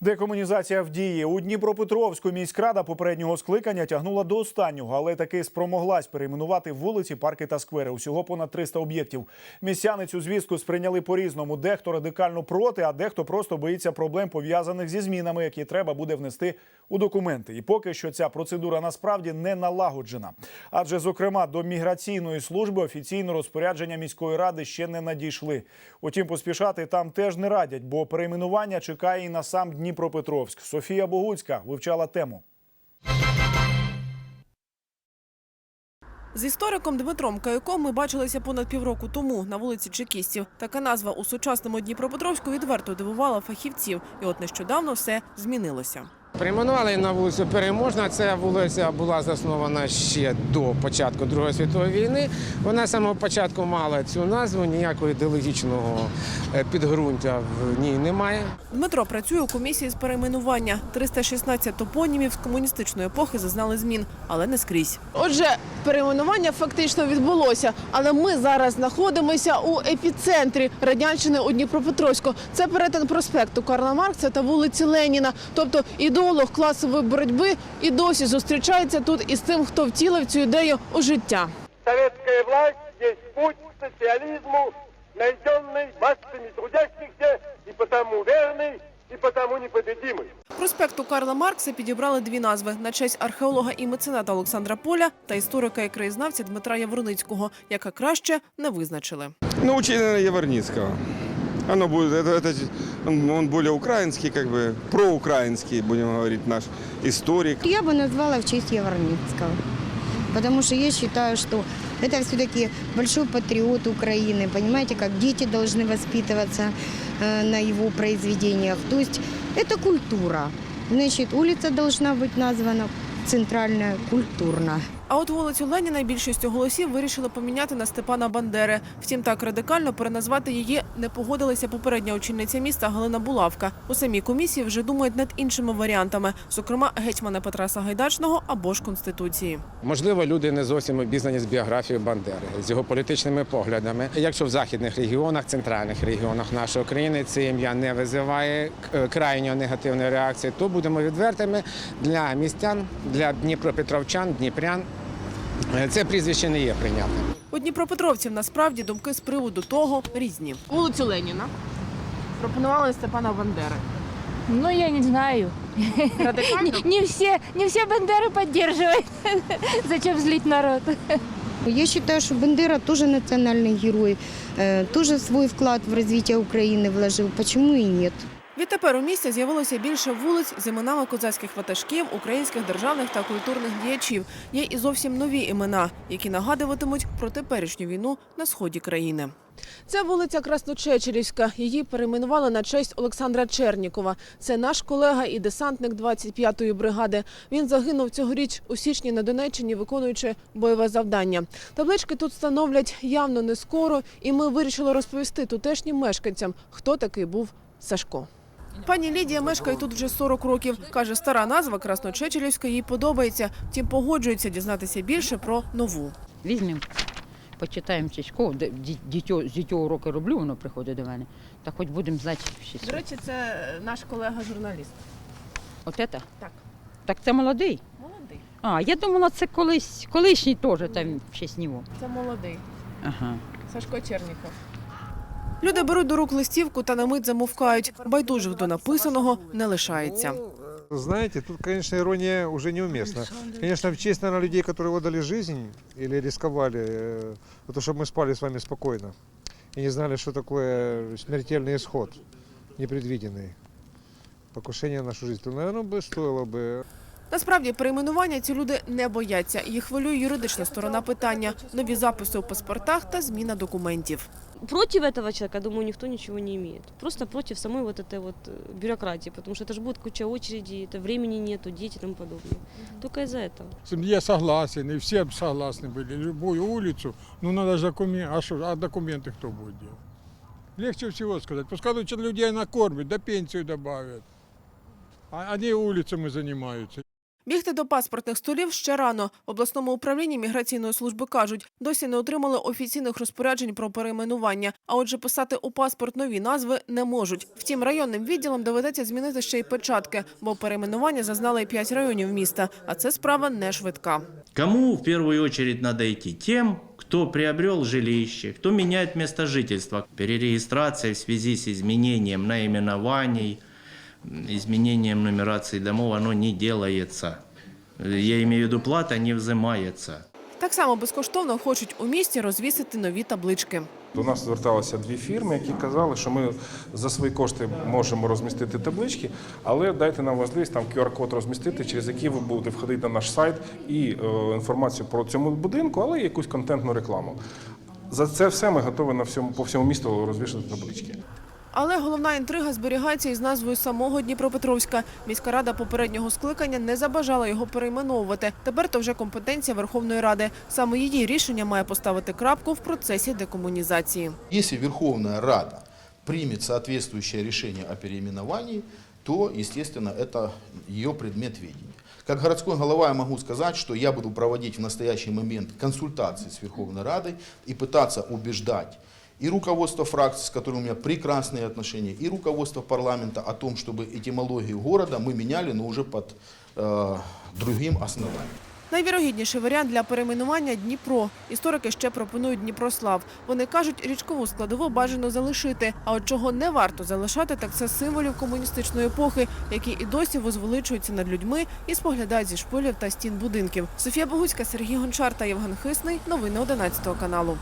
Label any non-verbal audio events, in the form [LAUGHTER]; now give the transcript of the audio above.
Декомунізація в дії у Дніпропетровську міськрада попереднього скликання тягнула до останнього, але таки спромоглась перейменувати вулиці, парки та сквери. Усього понад 300 об'єктів. Містяни цю звістку сприйняли по-різному. Дехто радикально проти, а дехто просто боїться проблем пов'язаних зі змінами, які треба буде внести у документи. І поки що ця процедура насправді не налагоджена. Адже, зокрема, до міграційної служби офіційно розпорядження міської ради ще не надійшли. Утім, поспішати там теж не радять, бо перейменування чекає і на сам Дніпропетровськ. Софія Богуцька вивчала тему. З істориком Дмитром Каюком ми бачилися понад півроку тому на вулиці Чекістів. Така назва у сучасному Дніпропетровську відверто дивувала фахівців. І от нещодавно все змінилося. Перейменували на вулицю Переможна. Ця вулиця була заснована ще до початку Другої світової війни. Вона з самого початку мала цю назву, ніякого ідеологічного е, підґрунтя в ній немає. Дмитро працює у комісії з перейменування. 316 топонімів з комуністичної епохи зазнали змін, але не скрізь. Отже, перейменування фактично відбулося, але ми зараз знаходимося у епіцентрі радянщини у Дніпропетровську. Це перетин проспекту Карла Маркса та вулиці Леніна. Тобто ідеолог класової боротьби і досі зустрічається тут із тим, хто втілив цю ідею у життя. Советская власть есть путь к социализму, найденный массами трудящихся и потому верный, и потому непобедимый. Проспекту Карла Маркса підібрали дві назви на честь археолога і мецената Олександра Поля та історика і краєзнавця Дмитра Яворницького, яка краще не визначили. Ну, учение Яворницкого. Оно будет, это, это, он, он более украинский, как бы, проукраинский, будем говорить, наш историк. Я бы назвала в честь Яворницкого. Потому что я считаю, что это все-таки большой патриот Украины. Понимаете, как дети должны воспитываться э, на его произведениях. То есть это культура. Значит, улица должна быть названа центральная культурна. А от вулицю Леніна більшістю голосів вирішили поміняти на Степана Бандери. Втім, так радикально переназвати її не погодилася попередня очільниця міста Галина Булавка. У самій комісії вже думають над іншими варіантами, зокрема гетьмана Петра Сагайдачного або ж конституції. Можливо, люди не зовсім обізнані з біографією Бандери, з його політичними поглядами. Якщо в західних регіонах, центральних регіонах нашої країни це ім'я не визиває крайньо негативної реакції, то будемо відвертими для містян, для дніпропетровчан, дніпрян. е, Це прізвище не є прийнятним. У Дніпропетровців насправді думки з приводу того різні. Вулицю Леніна пропонували Степана Бандери. Ну, я не знаю. Радикально [LAUGHS] Не все, не все Бандеры поддерживают. [LAUGHS] Зачем злить народ? Я считаю, что Бандера тоже национальный герой, э, тоже свой вклад в развитие Украины вложил. Почему и нет? Відтепер у місті з'явилося більше вулиць з іменами козацьких ватажків, українських державних та культурних діячів. Є і зовсім нові імена, які нагадуватимуть про теперішню війну на сході країни. Це вулиця Красночечерівська. Її перейменували на честь Олександра Чернікова. Це наш колега і десантник 25-ї бригади. Він загинув цьогоріч у січні на Донеччині, виконуючи бойове завдання. Таблички тут встановлять явно не скоро, і ми вирішили розповісти тутешнім мешканцям, хто такий був Сашко. Пані Лідія мешкає тут вже 40 років. Каже, стара назва Красночечелівська їй подобається. Втім, погоджується дізнатися більше про нову. Візьмемо, почитаємо дітьо, з дітьо уроки роблю, воно приходить до мене. Та хоч будемо знати щось. До речі, це наш колега журналіст. От це? Так. Так це молодий. Молодий. А, я думала, це колись, колишній теж там в честь нього. Це молодий. Ага. Сашко Черніков. Люди беруть до рук листівку та на мить замовкають. Байдужих до написаного не лишається. Знаете, тут, конечно, ирония уже неуместна. Конечно, в честь, наверное, людей, которые отдали жизнь или рисковали, э, за то, чтобы мы спали с вами спокойно и не знали, что такое смертельный исход, непредвиденный, покушение на нашу жизнь, то, наверное, бы стоило бы Насправді перейменування ці люди не бояться. Їх хвилює юридична сторона питання, нові записи у паспортах та зміна документів. Против этого человека, думаю, никто ничего не имеет. Просто против самой вот этой вот э, бюрократии, потому что это же будет куча очередей, это времени нету, дети и тому подобное. Только из-за этого. Я согласен, и все б согласны были. Любую улицу, ну надо же документы, а, что, а документы кто будет делать? Легче всего сказать. Пускай лучше людей накормят, да пенсию добавят. А они улицами занимаются. Бігти до паспортних столів ще рано. В обласному управлінні міграційної служби кажуть, досі не отримали офіційних розпоряджень про перейменування. А отже, писати у паспорт нові назви не можуть. Втім, районним відділам доведеться змінити ще й печатки, бо перейменування зазнали п'ять районів міста. А це справа не швидка. Кому в первую очередь надо идти? Тем, кто приобрел жилище, кто меняет место жительства. Перерегистрация в связи с изменением наименований, изменением нумерации домов, оно не делается. Я имею в виду, плата не взимается. Так само безкоштовно хочуть у місті розвісити нові таблички. До нас зверталися дві фірми, які казали, що ми за свої кошти можемо розмістити таблички, але дайте нам можливість там QR-код розмістити, через який ви будете входити на наш сайт і е, інформацію про цьому будинку, але й якусь контентну рекламу. За це все ми готові на всьому по всьому місту розвішати таблички. Але головна інтрига зберігається із назвою самого Дніпропетровська. Міська рада попереднього скликання не забажала його перейменовувати. Тепер то вже компетенція Верховної Ради. Саме її рішення має поставити крапку в процесі декомунізації. Если Верховная Рада примет соответствующее решение о переименовании, то, естественно, это ее предмет видения. Как городской голова я могу сказать, что я буду проводить в настоящий момент консультации с Верховной Радой и пытаться убеждать и руководство фракции, с которым у меня прекрасные отношения, и руководство парламента о том, чтобы этимологию города мы меняли, но уже под э, другим основанием. Найвірогідніший варіант для перейменування Дніпро. Історики ще пропонують Дніпрослав. Вони кажуть, річкову складову бажано залишити. А от чого не варто залишати, так це символів комуністичної епохи, які і досі возвеличуються над людьми і споглядають зі шпилів та стін будинків. Софія Богуцька, Сергій Гончар та Євген Хисний. Новини 11 каналу.